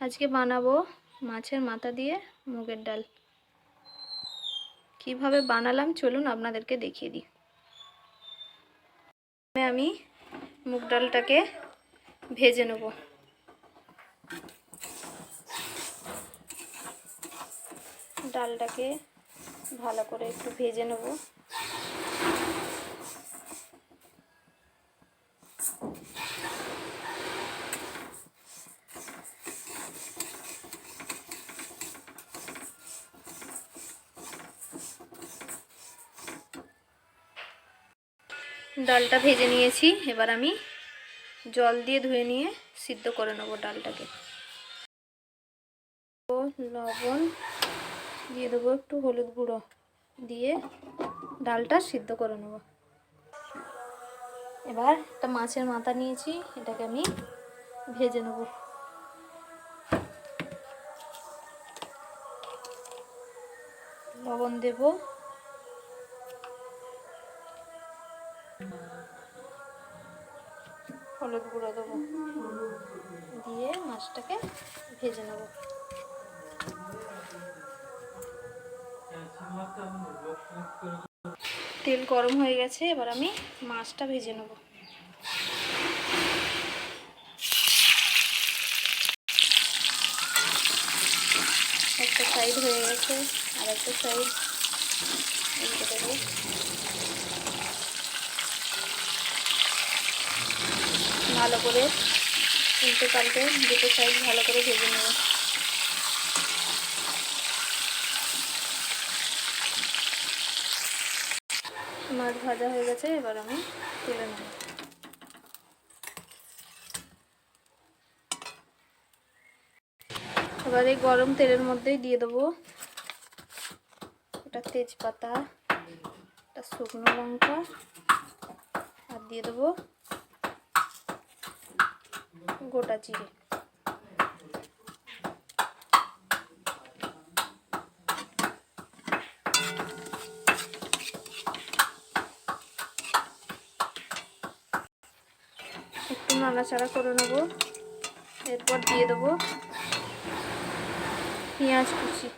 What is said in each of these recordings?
আজকে বানাবো মাছের মাথা দিয়ে মুগের ডাল। কীভাবে বানালাম চলুন আপনাদেরকে দেখিয়ে দিই। আমি মুগ ডালটাকে ভেজে নেব। ডালটাকে ভালো করে একটু ভেজে নেব। ডালটা ভেজে নিয়েছি। এবার আমি জল দিয়ে ধুয়ে নিয়ে সিদ্ধ করে নেব ডালটাকে। লবণ দিয়ে দেবো একটু হলুদ গুঁড়ো দিয়ে ডালটা সিদ্ধ করে নেব। এবার একটা মাছের মাথা নিয়েছি, এটাকে আমি ভেজে নেব। লবণ দেব। হলুদ গুঁড়ো দেবো। দিয়ে মাছটাকে ভেজে নেব। তেল গরম হয়ে গেছে, এবার আমি মাছটা ভেজে নেব। একটা সাইড হয়ে গেছে আর একটা সাইড দেবো ভালো করে উল্টে পাল্টে দুটো সাইড ভালো করে ভেজে নেব। মাছ ভাজা হয়ে গেছে, এবার আমি তুলে নেব। এবার এই গরম তেলের মধ্যেই দিয়ে দেবো এটা তেজপাতা এটা শুকনো লঙ্কা, আর দিয়ে দেবো গোটা জিরে। একটু নাড়াচাড়া করে নেব এরপর দিয়ে দেবো পেঁয়াজ কুচি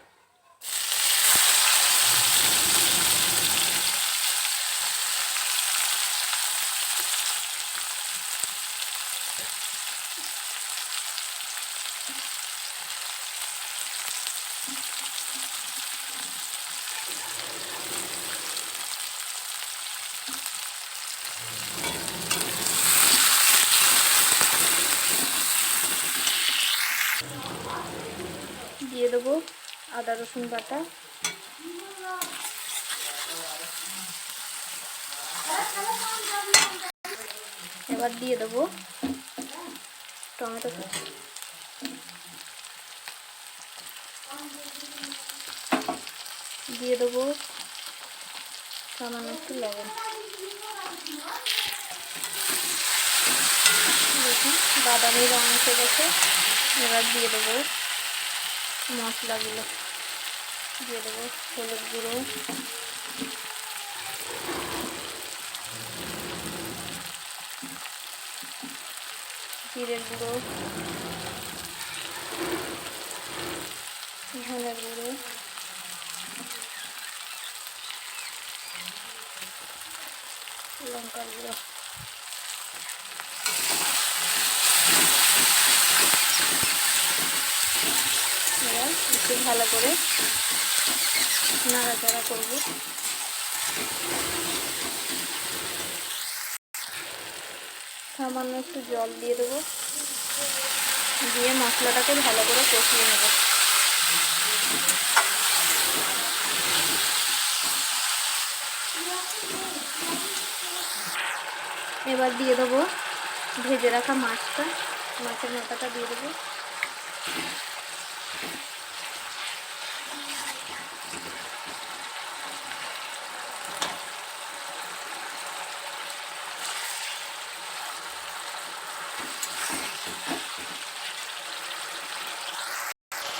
দিয়ে দেবো আদা রসুন বাটা। এবার দিয়ে দেবো টমেটো দিয়ে দেবো সামান্য একটু লবণ। দেখুন, বাদামি রঙ এসে গেছে। এবার দিয়ে দেবো মশলাগুলো দিয়ে দেবো হলুদ গুঁড়ো। জিরের গুঁড়ো ধনের গুঁড়ো। লঙ্কার গুঁড়ো এবার একটু ভালো করে নাড়াচাড়া করব। সামান্য একটু জল দিয়ে দেবো। দিয়ে মশলাটাকে ভালো করে কষিয়ে নেব। এবার দিয়ে দেবো ভেজে রাখা মাছটা। মাছের মাথাটা দিয়ে দেবো।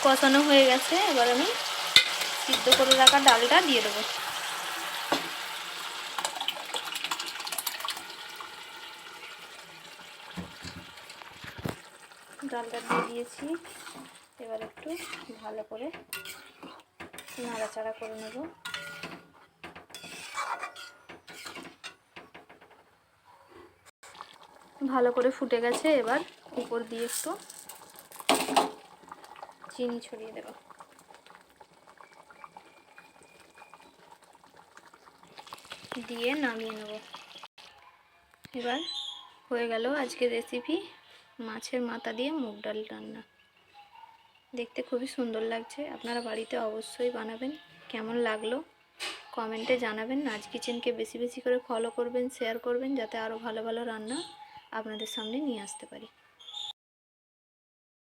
কষানো হয়ে গেছে, এবার আমি সিদ্ধ করে রাখা ডালটা দিয়ে দেবো। ডালটা দিয়ে দিয়েছি, এবার একটু ভালো করে নাড়াচাড়া করে নেব। ভালো করে ফুটে গেছে, এবার উপর দিয়ে একটু চিনি ছড়িয়ে দেব। দিয়ে নামিয়ে নেব। এবার হয়ে গেল আজকের রেসিপি মাছের মাথা দিয়ে মুগ ডাল রান্না। দেখতে খুবই সুন্দর লাগছে, আপনারা বাড়িতে অবশ্যই বানাবেন, কেমন লাগল কমেন্টে জানাবেন। নাচ কিচেনকে বেশি বেশি করে ফলো করবেন শেয়ার করবেন, যাতে আরও ভালো ভালো রান্না আপনাদের সামনে নিয়ে আসতে পারি।